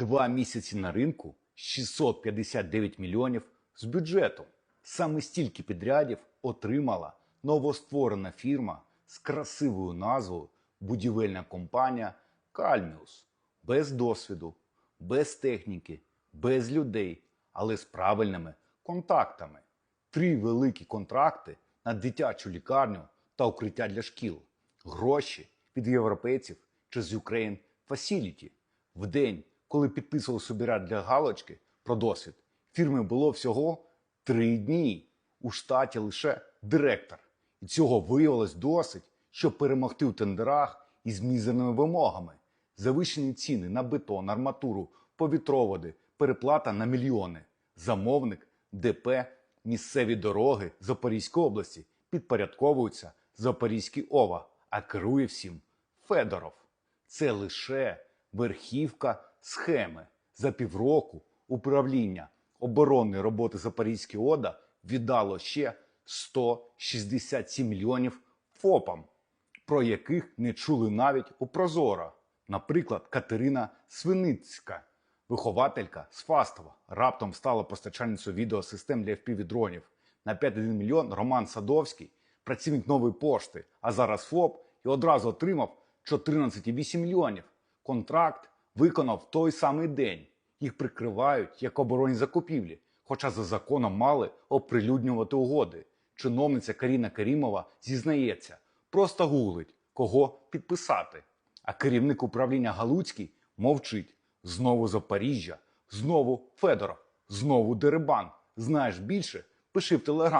Два місяці на ринку 659 мільйонів з бюджету. Саме стільки підрядів отримала новостворена фірма з красивою назвою будівельна компанія Кальміус. Без досвіду, без техніки, без людей, але з правильними контактами. Три великі контракти на дитячу лікарню та укриття для шкіл. Гроші від європейців через Ukraine Facility. В день, коли підписував собі ряд для галочки про досвід, фірми було всього три дні. У штаті лише директор. І цього виявилось досить, щоб перемогти у тендерах із мізерними вимогами. Завищені ціни на бетон, арматуру, повітроводи, переплата на мільйони. Замовник, ДП, місцеві дороги Запорізької області підпорядковуються Запорізькій ОВА, а керує всім Федоров. Це лише верхівка схеми. За півроку управління оборонної роботи Запорізької ОДА віддало ще 167 мільйонів ФОПам, про яких не чули навіть у Прозоро. Наприклад, Катерина Свиницька, вихователька з Фастова, раптом стала постачальницею відеосистем для FPV-дронів. На 5,1 мільйон Роман Садовський, працівник нової пошти, а зараз ФОП і одразу отримав 14,8 мільйонів. Контракт виконав в той самий день. Їх прикривають як оборонні закупівлі, хоча за законом мали оприлюднювати угоди. Чиновниця Каріна Карімова зізнається, просто гуглить, кого підписати. А керівник управління Галуцький мовчить. Знову Запоріжжя, знову Федоров, знову Дерибан. Знаєш більше? Пиши в телеграм.